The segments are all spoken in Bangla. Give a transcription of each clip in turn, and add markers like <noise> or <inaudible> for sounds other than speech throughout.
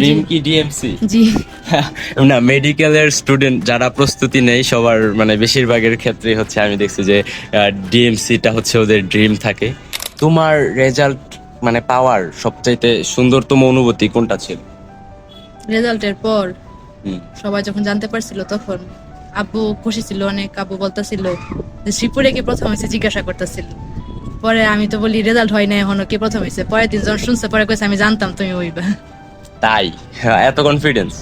ড্রিম কি ডিএমসি জি। <laughs> না মেডিকেলের স্টুডেন্ট যারা প্রস্তুতি নেই সবার মানে বেশিরভাগের ক্ষেত্রে হচ্ছে আমি দেখছি যে ডিএমসিটা হচ্ছে ওদের ড্রিম থাকে। তোমার রেজাল্ট মানে পাওয়ার সবচাইতে সুন্দরতম অনুভূতি কোনটা ছিল? রেজাল্টের পর সবাই যখন জানতে পারছিল তখন আব্বু খুশি ছিল অনেক আব্বু বলতেছিল যে শ্রীপুরে কে প্রথম হয়েছে? জিজ্ঞাসা করতেছিল। পরে আমি তো বলি রেজাল্ট হয় না এখনও কে প্রথম হয়েছে? পরের দিন যখন শুনছে পরে কইছে আমি জানতাম তুমি হইবা। তাই। হ্যাঁ, এত কনফিডেন্স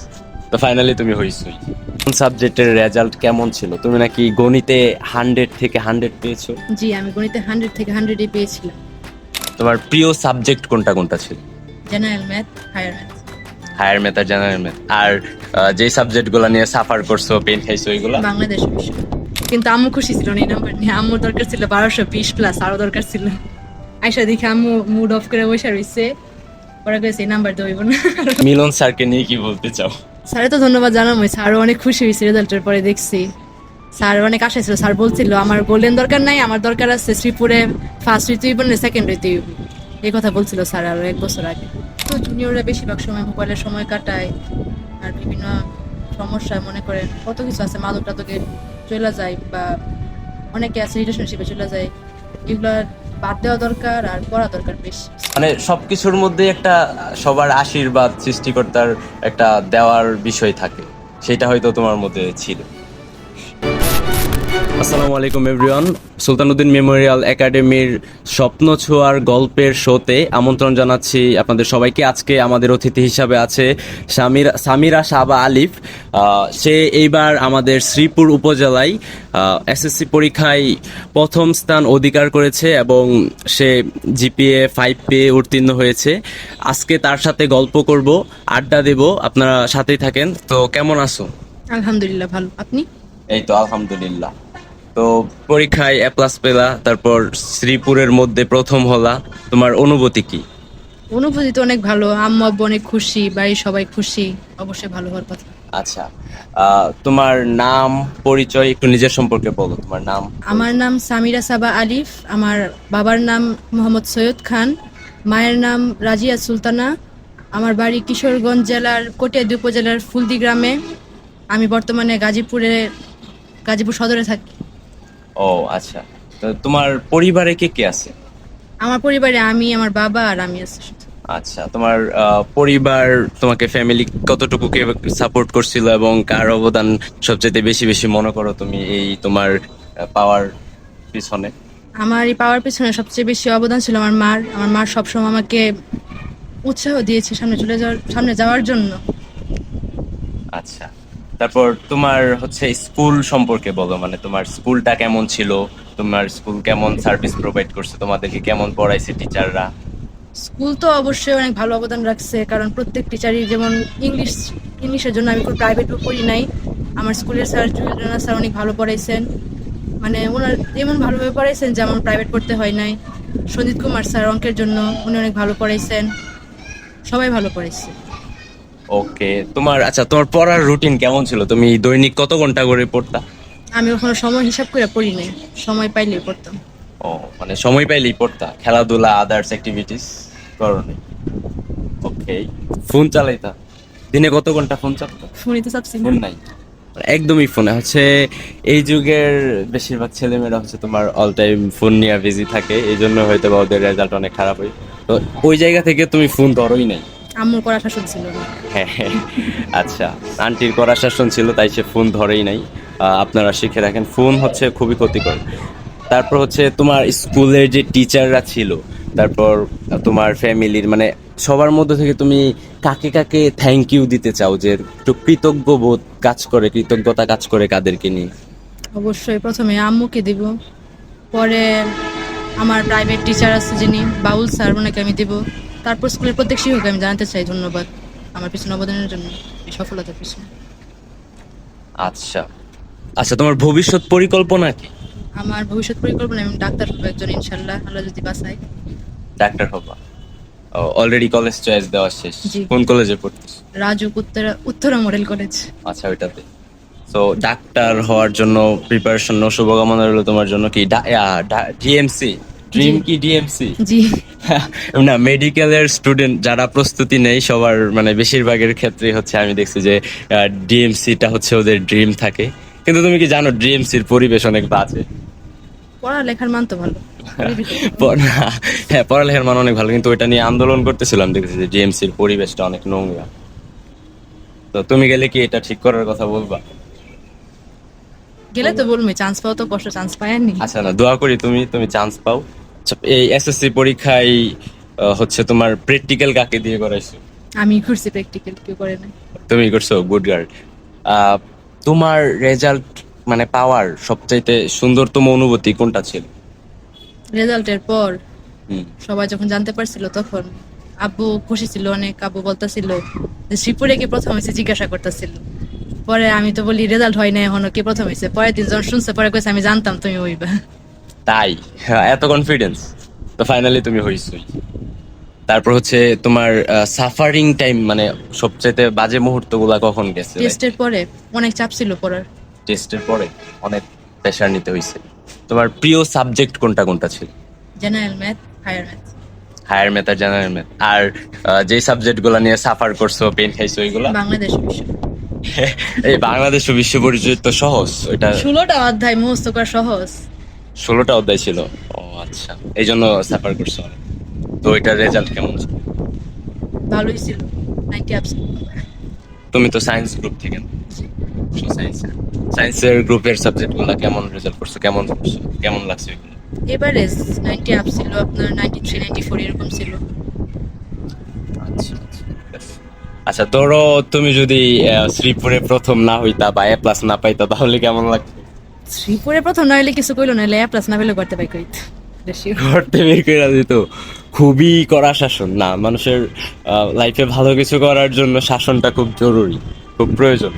তো ফাইনালি তুমি হইছই। কোন সাবজেক্টের রেজাল্ট কেমন ছিল? তুমি নাকি গণিতে হান্ড্রেড থেকে হান্ড্রেড পেয়েছ? জি আমি গণিতে হান্ড্রেড থেকে হান্ড্রেডই পেয়েছিলাম। তোমার প্রিয় সাবজেক্ট কোনটা কোনটা ছিল? General math higher math higher math আর জেনারেল ম্যাথ আর যে সাবজেক্টগুলো নিয়ে সাফার করছ পেন খাইছো ওইগুলো বাংলাদেশ বিষয়। কিন্তু আম্মু খুশি ছিল না এই নাম্বার নিয়ে। আম্মুর দরকার ছিল বারোশো বিশ প্লাস আরও দরকার ছিল। আইসা দেখে আম্মু মুড অফ করে বসে রয়েছে কয়েছে এই নাম্বার দেবো না। <laughs> মিলন স্যারকে নিয়ে কি বলতে চাও? স্যারে তো ধন্যবাদ জানাব স্যারও অনেক খুশি হয়েছে রেজাল্টের পরে দেখছি। স্যার অনেক আশা ছিল স্যার বলছিল আমার গোল্ডেন দরকার নাই আমার দরকার আছে শ্রীপুরে ফার্স্ট হইতেই বললে সেকেন্ড হইবে। এই কথা বলছিল স্যার আরও এক বছর আগে। তো জুনিয়ররা বেশিরভাগ সময় মোবাইলের সময় কাটায় আর বিভিন্ন সমস্যা মনে করেন কত কিছু আছে মাদক টাদকে চলে যায় বা অনেকে আছে রিলেশনশিপে চলে যায় এগুলো বাদ দেওয়া দরকার আর পড়া দরকার বেশি। মানে সবকিছুর মধ্যে একটা, সবার আশীর্বাদ সৃষ্টিকর্তার একটা দেওয়ার বিষয় থাকে। সেটা হয়তো তোমার মধ্যে ছিল। আসসালামু আলাইকুম এভরিওয়ান সুলতানুদ্দিন মেমোরিয়াল একাডেমির স্বপ্ন ছোঁয়ার গল্পের শোতে আমন্ত্রণ জানাচ্ছি আপনাদের সবাইকে। আজকে আমাদের অতিথি হিসাবে আছে সামিরা সামিরা সাবা আলিফ। সে এইবার আমাদের শ্রীপুর উপজেলায় এসএসসি পরীক্ষায় প্রথম স্থান অধিকার করেছে এবং সে জিপিএ ফাইভ পেয়ে উত্তীর্ণ হয়েছে। আজকে তার সাথে গল্প করব আড্ডা দেব আপনারা সাথেই থাকেন। তো কেমন আছো? আলহামদুলিল্লাহ ভালো। আপনি? এই তো আলহামদুলিল্লাহ। তো পরীক্ষায় এ প্লাস পেলা তারপর শ্রীপুরের মধ্যে প্রথম হলা। তোমার অনুভূতি কি? অনুভূতি তো অনেক ভালো আম্মু আব্বু অনেক খুশি বাড়ির সবাই খুশি অবশ্যই ভালো হওয়ার কথা। আচ্ছা তোমার নাম পরিচয় একটু নিজের সম্পর্কে বলো তোমার নাম। আমার নাম সামিরা সাবা আলিফ আমার বাবার নাম মোহাম্মদ সৈয়দ খান মায়ের নাম রাজিয়া সুলতানা আমার বাড়ি কিশোরগঞ্জ জেলার কটিয়াদি উপজেলার ফুলদি গ্রামে আমি বর্তমানে গাজীপুরে গাজীপুর সদরে থাকি। ও আচ্ছা। তো তোমার পরিবারে কে কে আছে? আমার পরিবারে আমি আমার বাবা আর আমি আছি শুধু। আচ্ছা তোমার আহ, পরিবার তোমাকে ফ্যামিলি কতটুকু কে সাপোর্ট করছিল এবং কার অবদান সবচেয়ে বেশি বেশি মনে করো তুমি এই তোমার পাওয়ার পিছনে? আমার এই পাওয়ার পেছনে সবচেয়ে বেশি অবদান ছিল আমার মার। আমার মা সবসময় আমাকে উৎসাহ দিয়েছে সামনে চলে যাওয়ার সামনে যাওয়ার জন্য। আচ্ছা। তারপর তোমার হচ্ছে স্কুল সম্পর্কে বলো মানে তোমার স্কুলটা কেমন ছিল? তোমার স্কুল কেমন সার্ভিস প্রোভাইড করছে? তোমাদেরকে কেমন পড়াইছে টিচাররা স্কুল তো অবশ্যই অনেক ভালো অবদান রাখছে, কারণ প্রত্যেক টিচারই যেমন ইংলিশ ইংলিশের জন্য আমি কোনো প্রাইভেটও পড়ি নাই। আমার স্কুলের স্যার জুয়েলানা স্যার অনেক ভালো পড়াইছেন। মানে ওনার এমন ভালোভাবে পড়াইছেন, যেমন প্রাইভেট পড়তে হয় নাই। সঞ্জিত কুমার স্যার অঙ্কের জন্য উনি অনেক ভালো পড়াইছেন। সবাই ভালো পড়াইছে। ওকে তোমার আচ্ছা তোমার পড়ার রুটিন কেমন ছিল? তুমি দৈনিক কত ঘণ্টা করে পড়তা? আমি ওখানে সময় হিসাব করে পড়ি নাই সময় পাইলেই পড়তাম। ও মানে সময় পাইলেই পড়তা? খেলাধুলা আদার্স অ্যাক্টিভিটিস করনি ওকে ফোন চালাইতা? দিনে কত ঘণ্টা ফোন চালাতা শুনি তো চাচ্ছি ফোন নাই? একদমই ফোনে হচ্ছে এই যুগের বেশিরভাগ ছেলেমেয়েরা হচ্ছে তোমার অল টাইম ফোন নিয়ে বিজি থাকে এই জন্য হয়তো বা ওদের রেজাল্ট অনেক খারাপ হয়। তো ওই জায়গা থেকে তুমি ফোন ধরোই নাই? আম্মুর করা শাসন ছিল না। হ্যাঁ হ্যাঁ। আচ্ছা আন্টির করা শাসন ছিল তাই সে ফোন ধরেই নাই। আপনারা শিখে রাখেন ফোন হচ্ছে খুবই ক্ষতিকর। তারপর হচ্ছে তোমার স্কুলের যে টিচাররা ছিল তারপর তোমার ফ্যামিলির মানে সবার মধ্যে থেকে তুমি কাকে কাকে থ্যাংক ইউ দিতে চাও যে একটু কৃতজ্ঞ বোধ কাজ করে কৃতজ্ঞতা কাজ করে কাদেরকে নিয়ে? অবশ্যই প্রথমে আম্মুকে দিব পরে আমার প্রাইভেট টিচার আছে যিনি বাউল স্যার ওনাকে আমি দিব। তারপর স্কুলের প্রত্যেক শিক্ষককে আমি জানাতে চাই ধন্যবাদ আমার পিছনে অবদানের জন্য এই সফলতার পিছনে। আচ্ছা। আচ্ছা তোমার ভবিষ্যৎ পরিকল্পনা কি? আমার ভবিষ্যৎ পরিকল্পনা আমি ডাক্তার হব একজন ইনশাল্লাহ আল্লাহ যদি বাসাই ডাক্তার হবা। অলরেডি কলেজ চয়েস দেওয়া শেষ। কোন কলেজে পড়তেছ? রাজুক উত্তরা উত্তরা মডেল কলেজ আচ্ছা ওইটাতে। তো ডাক্তার হওয়ার জন্য প্রিপারেশন শুভকামনা রইল তোমার জন্য কি? ডিএমসি ড্রিম কি ডিএমসি জি। <laughs> না মেডিকেলের স্টুডেন্ট যারা প্রস্তুতি নেই সবার মানে বেশিরভাগের ক্ষেত্রে হচ্ছে আমি দেখছি যে ডিএমসিটা হচ্ছে ওদের ড্রিম থাকে। কিন্তু তুমি কি জানো ডিএমসির পরিবেশ অনেক বাজে? পড়ালেখার মান তো ভালো। <laughs> হ্যাঁ পড়ালেখার মান অনেক ভালো কিন্তু ওইটা নিয়ে আন্দোলন করতেছিলাম দেখেছি যে ডিএমসির পরিবেশটা অনেক নোংরা। তো তুমি গেলে কি এটা ঠিক করার কথা বলবা? গেলে তো বলব চান্স পাও তো কষ্ট চান্স পায়নি আচ্ছা না দোয়া করি তুমি তুমি চান্স পাও। আচ্ছা, এই এসএসসি পরীক্ষায় হচ্ছে তোমার প্র্যাকটিক্যাল কাকে দিয়ে করাইছো? আমি ঘুরছি প্র্যাকটিক্যাল কেউ করে না তুমি করছ গুড গার্ল তোমার রেজাল্ট মানে পাওয়ার সবচাইতে সুন্দরতম অনুভূতি কোনটা ছিল? রেজাল্টের পর সবাই যখন জানতে পারছিল তখন আব্বু খুশি ছিল অনেক আব্বু বলতেছিল যে শ্রীপুরে কে প্রথম হয়েছে জিজ্ঞাসা করতেছিল? পরে আমি তো বলি রেজাল্ট হয় না এখনও কে প্রথম হয়েছে পরের দিন যখন শুনছে পরে কইছে আমি জানতাম তুমি হইবা। তাই? হ্যাঁ, এত কনফিডেন্স তো ফাইনালি তুমি হইছই। তারপর হচ্ছে তোমার সাফারিং টাইম মানে সবচেয়ে বাজে মুহূর্তগুলা কখন গেছে টেস্টের পরে অনেক চাপ ছিল পড়ার। টেস্টের পরে অনেক প্রেশার নিতে হয়েছে তোমার প্রিয় সাবজেক্ট কোনটা কোনটা ছিল? General math higher math higher math আর জেনারেল ম্যাথ আর যে সাবজেক্টগুলা নিয়ে সাফার করছ পেন খাইছো ওইগুলা বাংলাদেশ বিষয়। এই বাংলাদেশ ও বিশ্ব পরিচয় তো সহজ ওইটা ষোলোটা অধ্যায় মুখস্থ করা সহজ। ষোলোটা অধ্যায় ছিল। ও আচ্ছা। এই জন্য সাফার করছ তো ওইটার রেজাল্ট কেমন ছিল? ভালোই ছিল। নাইনটি তুমি তো সায়েন্স গ্রুপ থেকে। সায়েন্স সায়েন্সের গ্রুপের সাবজেক্টগুলা কেমন রেজাল্ট করছ? কেমন করছ? কেমন লাগছে এভারেজ নাইনটি আপ ছিল আপনার নাইনটি থ্রি নাইনটি ফোর এরকম ছিল আচ্ছা আচ্ছা, ঠিক আছে। আচ্ছা ধরো তুমি যদি শ্রীপুরে প্রথম না হইতা বা এ প্লাস না পাইতা তাহলে কেমন লাগতো? শ্রীপুরে প্রথম না হইলে কিছু কইলো না এ প্লাস না পেলে করতে। পাই কইত ঘরতে বের করে দিত। খুবই কড়া শাসন। না মানুষের লাইফে ভালো কিছু করার জন্য শাসনটা খুব জরুরি খুব প্রয়োজন।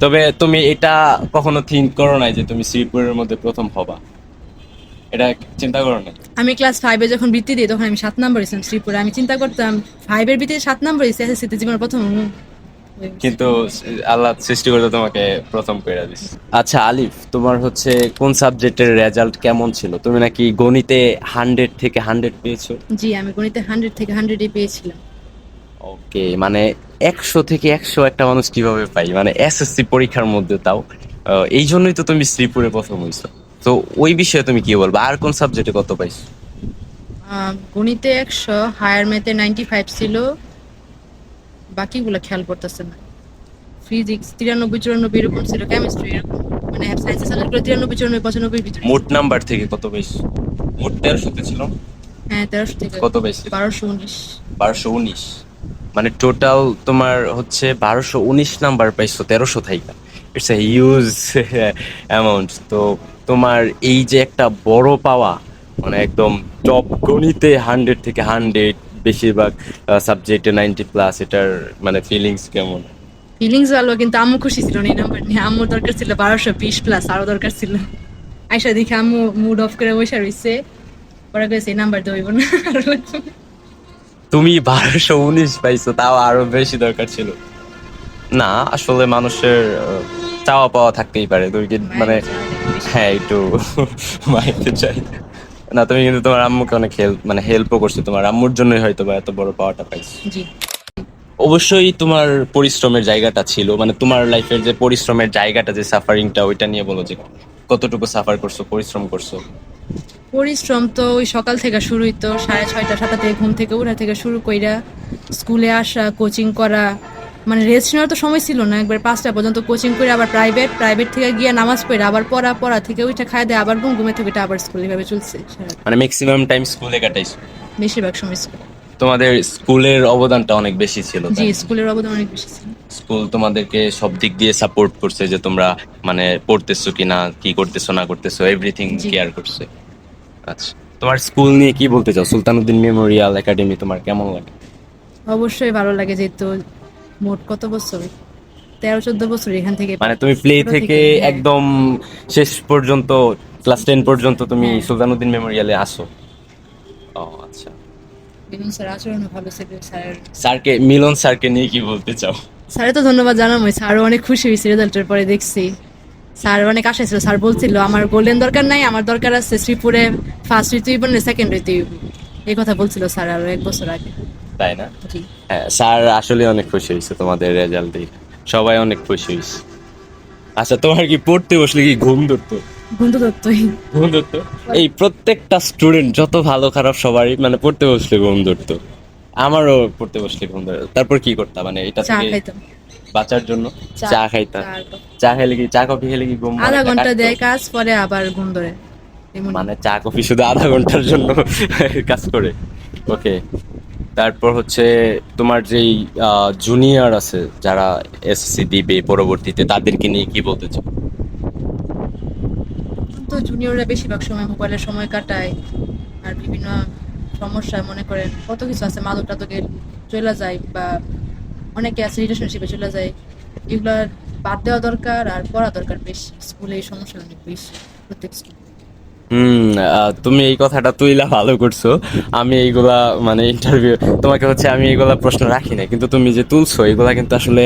তবে তুমি এটা কখনো থিঙ্ক করো নাই যে তুমি শ্রীপুরের মধ্যে প্রথম হবা? এটা চিন্তা করো না। আমি ক্লাস ফাইভে যখন বৃত্তি দিই তখন আমি সাত নাম্বার ছিলাম শ্রীপুরে আমি চিন্তা করতাম ফাইভের বৃত্তিতে সাত নাম্বার এসে এসএসসিতে জীবনের প্রথম কিন্তু আল্লাহ সৃষ্টি করতে তোমাকে প্রথম করে দিস আচ্ছা আলিফ তোমার হচ্ছে কোন সাবজেক্টের রেজাল্ট কেমন ছিল? তুমি নাকি গণিতে হান্ড্রেড থেকে হান্ড্রেড পেয়েছ? জি আমি গণিতে হান্ড্রেড থেকে হান্ড্রেডই পেয়েছিলাম। ওকে মানে একশো থেকে একশো একটা মানুষ কীভাবে পাই মানে এসএসসি পরীক্ষার মধ্যে তাও আহ, এই জন্যই তো তুমি শ্রীপুরে প্রথম হইছো। তো ওই বিষয়ে তুমি কি বলব? আর কোন সাবজেক্টে কত পাইছো? গণিতে একশো হায়ার ম্যাথে নাইনটি ফাইভ ছিল। বাকিগুলো খেয়াল করতেছে না। ফিজিক্স তিরানব্বই চুরানব্বই এরকম ছিল কেমিস্ট্রি এরকম। মানে সায়েন্সের সাবজেক্টগুলো তিরানব্বই চুরানব্বই পঁচানব্বই ভিতরে। মোট নাম্বার থেকে কত পাইছো? মোট তেরোশোতে ছিল? হ্যাঁ তেরোশো থেকে কত পাইছো? বারোশো উনিশ। বারোশো উনিশ। মানে টোটাল তোমার হচ্ছে বারোশো উনিশ নাম্বার পাইছো তেরোশো থাইকা। ইটস এ হিউজ অ্যামাউন্ট তো তোমার এই যে একটা বড় পাওয়া মানে একদম টপ গণিতে হান্ড্রেড থেকে হান্ড্রেড বেশিরভাগ সাবজেক্টে নাইনটি প্লাস এটার মানে ফিলিংস কেমন? ফিলিংস ভালো কিন্তু আম্মু খুশি ছিল না এই নাম্বার নিয়ে। আম্মুর দরকার ছিল বারোশো বিশ প্লাস আরও দরকার ছিল। আইসা দেখে আম্মু মুড অফ করে বসে রইছে। পরে কয়েছে এই নাম্বার দেবো না। আরও তুমি বারোশো উনিশ পাইছো তাও আরও বেশি দরকার ছিল। না আসলে মানুষের চাওয়া পাওয়া থাকতেই পারে। তুমি কি মানে হ্যাঁ একটু <laughs> মাইতে চাই। না তুমি কিন্তু তোমার আম্মুকে অনেক হেল্প মানে হেল্পও করছ। তোমার আম্মুর জন্যই হয়তো বা এত বড় পাওয়াটা পাইছো। অবশ্যই তোমার পরিশ্রমের জায়গাটা ছিল। মানে তোমার লাইফের যে পরিশ্রমের জায়গাটা যে সাফারিংটা ওইটা নিয়ে বলো যে কতটুকু সাফার করছ পরিশ্রম করছ? পরিশ্রম তো ওই সকাল থেকে শুরু হইতো সাড়ে ছয়টা সাতটা থেকে ঘুম থেকে উঠা থেকে শুরু কইরা স্কুলে আসা কোচিং করা মানে রেস্ট নেওয়ার তো সময় ছিল না। একবার পাঁচটা পর্যন্ত কোচিং করে আবার প্রাইভেট প্রাইভেট থেকে গিয়ে নামাজ পড়ে আবার পড়া পড়া থেকে ওইটা খাই দেয় আবার ঘুম ঘুমে থেকে ওইটা আবার স্কুল এভাবে চলছে মানে ম্যাক্সিমাম টাইম স্কুলে কাটাইছো বেশিরভাগ সময় স্কুল তোমাদের স্কুলের অবদানটা অনেক বেশি ছিল জি স্কুলের অবদান অনেক বেশি ছিল। স্কুল তোমাদেরকে সব দিক দিয়ে সাপোর্ট করছে যে তোমরা মানে পড়তেছো কি না কি করতেছো না করতেছো এভরিথিং কেয়ার করছে। আচ্ছা তোমার স্কুল নিয়ে কি বলতে চাও? সুলতানুদ্দিন মেমোরিয়াল একাডেমি তোমার কেমন লাগে? অবশ্যই ভালো লাগে যেহেতু মোট কত বছর? তেরো চোদ্দ বছর এখান থেকে। মানে তুমি প্লে থেকে হ্যাঁ। একদম শেষ পর্যন্ত ক্লাস টেন পর্যন্ত তুমি হ্যাঁ। সুলতানুদ্দিন মেমোরিয়ালে আসো। ও আচ্ছা। বিনোদ স্যার আচরণ ভালো ছিল স্যার। স্যারকে মিলন স্যারকে নিয়ে কি বলতে চাও? স্যারে তো ধন্যবাদ জানাম স্যারও অনেক খুশি হয়েছে রেজাল্টের পরে দেখছি। স্যার অনেক আশা ছিল স্যার বলছিল আমার গোল্ডেন দরকার নাই আমার দরকার আছে শ্রীপুরে ফার্স্ট হইতে হইব সেকেন্ড হইতে এই কথা বলছিল স্যার আরও এক বছর আগে। তাই না? হ্যাঁ স্যার আসলে অনেক খুশি হয়েছে তোমাদের রেজাল্ট দেখে। সবাই অনেক খুশি হয়েছে। আচ্ছা তোমার কি পড়তে বসলে কি ঘুম ধরতো? বন্ধু দত্তই ঘুম ধরতো? এই প্রত্যেকটা স্টুডেন্ট যত ভালো খারাপ সবারই মানে পড়তে বসলে ঘুম ধরতো। আমারও পড়তে বসলে ঘুম ধরতো। তারপর কি করতাম? মানে এটা চা থেকে খাইতাম। বাঁচার জন্য চা- খাইতাম। চা খেলে কি চা কফি খেলে কি ঘুম আধা ঘণ্টা দেয় কাজ পরে আবার ঘুম ধরে। মানে চা কফি শুধু আধা ঘণ্টার জন্য <laughs> কাজ করে। ওকে তারপর হচ্ছে তোমার যেই জুনিয়র আছে, যারা এসএসসি দিবে পরবর্তীতে তাদেরকে নিয়ে কি বলতে চাও? তো জুনিয়ররা বেশিরভাগ সময় মোবাইলে সময় কাটায়, আর বিভিন্ন সমস্যা মনে করেন কত কিছু আছে, মাদক টাদকে চলে যায় বা অনেকে আছে রিলেশনশিপে চলে যায়, এগুলো বাদ দেওয়া দরকার আর পড়া দরকার বেশি, স্কুলে এই সমস্যা অনেক বেশি, প্রত্যেক স্কুলে। হুম তুমি এই কথাটা তুইলা ভালো করছ। আমি এইগুলা মানে ইন্টারভিউ তোমাকে হচ্ছে আমি এইগুলা প্রশ্ন রাখি না কিন্তু তুমি যে তুলছো এগুলা কিন্তু আসলে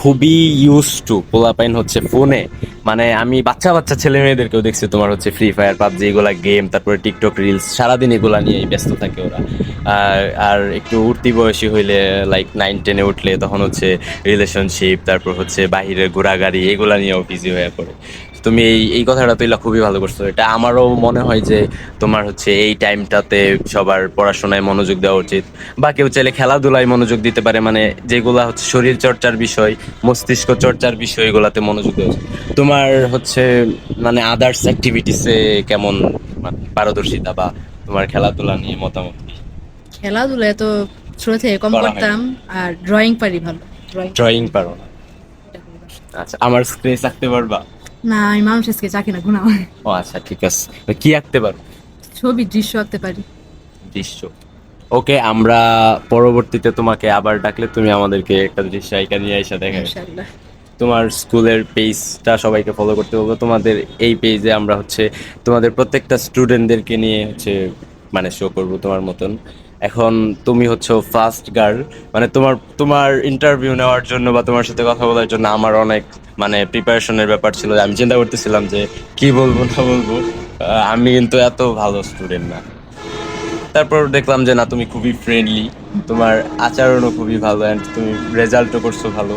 খুবই ইউজ টু পোলাপাইন হচ্ছে ফোনে। মানে আমি বাচ্চা বাচ্চা ছেলে মেয়েদেরকেও দেখছি তোমার হচ্ছে ফ্রি ফায়ার পাবজি এগুলা গেম তারপরে টিকটক রিলস সারাদিন এগুলা নিয়ে ব্যস্ত থাকে ওরা। আর আর একটু উঠতি বয়সী হইলে লাইক নাইন টেনে উঠলে তখন হচ্ছে রিলেশনশিপ তারপর হচ্ছে বাহিরের ঘোরাগাড়ি এগুলা নিয়েও বিজি হয়ে পড়ে। তুমি এই এই কথাটা তুইলা খুবই ভালো করছ। এটা আমারও মনে হয় যে তোমার হচ্ছে এই টাইমটাতে সবার পড়াশোনায় মনোযোগ দেওয়া উচিত বা কেউ চাইলে খেলাধুলায় মনোযোগ দিতে পারে মানে যেগুলো হচ্ছে শরীর চর্চার বিষয় মস্তিষ্ক চর্চার বিষয় এগুলাতে মনোযোগ দেওয়া উচিত। তোমার হচ্ছে মানে আদার্স অ্যাক্টিভিটিসে কেমন মানে পারদর্শিতা বা তোমার খেলাধুলা নিয়ে মতামত কি? খেলাধুলায় তো ছোট থেকে কম। করতাম আর ড্রয়িং পারি ভালো। ড্রয়িং পারো না। আচ্ছা আমার স্ক্রেচ আঁকতে পারবা? না আমি মানুষের স্কেচ আঁকি না গুণা ও আচ্ছা ঠিক আছে। কি আঁকতে পারো? ছবি দৃশ্য আঁকতে পারি। দৃশ্য। ওকে আমরা পরবর্তীতে তোমাকে আবার ডাকলে তুমি আমাদেরকে একটা দৃশ্য আইকা নিয়ে এসে দেখে ইনশাআল্লাহ। তোমার স্কুলের পেজটা সবাইকে ফলো করতে বলব। তোমাদের এই পেজে আমরা হচ্ছে তোমাদের প্রত্যেকটা স্টুডেন্টদেরকে নিয়ে হচ্ছে মানে শো করব তোমার মতন। এখন তুমি হচ্ছে ফার্স্ট গার্ল মানে তোমার তোমার ইন্টারভিউ নেওয়ার জন্য বা তোমার সাথে কথা বলার জন্য আমার অনেক মানে প্রিপারেশনের ব্যাপার ছিল। আমি চিন্তা করতেছিলাম যে কি বলব, না বলব। আমি কিন্তু এত ভালো স্টুডেন্ট না। তারপর দেখলাম যে না, তুমি খুবই ফ্রেন্ডলি তোমার আচরণও খুবই ভালো অ্যান্ড তুমি রেজাল্টও করছ ভালো।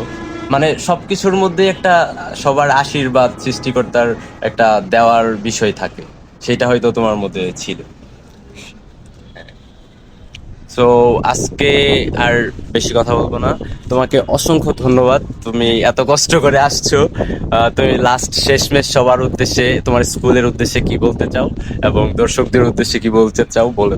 মানে সব কিছুর মধ্যে একটা সবার আশীর্বাদ সৃষ্টিকর্তার একটা দেওয়ার বিষয় থাকে। সেটা হয়তো তোমার মধ্যে ছিল। সো আজকে আর বেশি কথা বলব না। তোমাকে অসংখ্য ধন্যবাদ। তুমি এত কষ্ট করে আসছো। তুমি লাস্ট শেষমেশ সবার উদ্দেশ্যে তোমার স্কুলের উদ্দেশ্যে কি বলতে চাও এবং দর্শকদের উদ্দেশ্যে কি বলতে চাও বলে।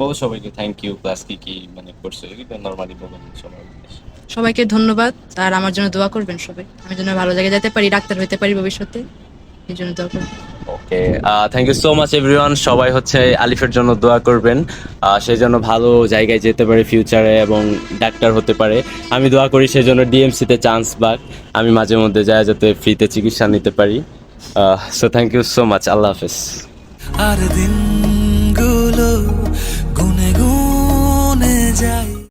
বলো সবাইকে থ্যাংক ইউ প্লাস কি কি মানে করছ? নর্মালি বলো সবার উদ্দেশ্যে। সবাইকে ধন্যবাদ। আর আমার জন্য দোয়া করবেন সবাই। আমি যেন ভালো জায়গায় যেতে পারি ডাক্তার হইতে পারি ভবিষ্যতে। এই জন্য okay thank you so much everyone সবাই হচ্ছে আলিফের জন্য দোয়া করবেন। আহ, সে যেন ভালো জায়গায় যেতে পারে ফিউচারে এবং ডাক্তার হতে পারে। আমি দোয়া করি সেই জন্য ডিএমসিতে চান্স পাক। আমি মাঝে মধ্যে যায় যাতে ফ্রিতে চিকিৎসা নিতে পারি। So thank you so much আল্লাহ হাফেজ। আর দিনগুলো গুনে গুনে যায়।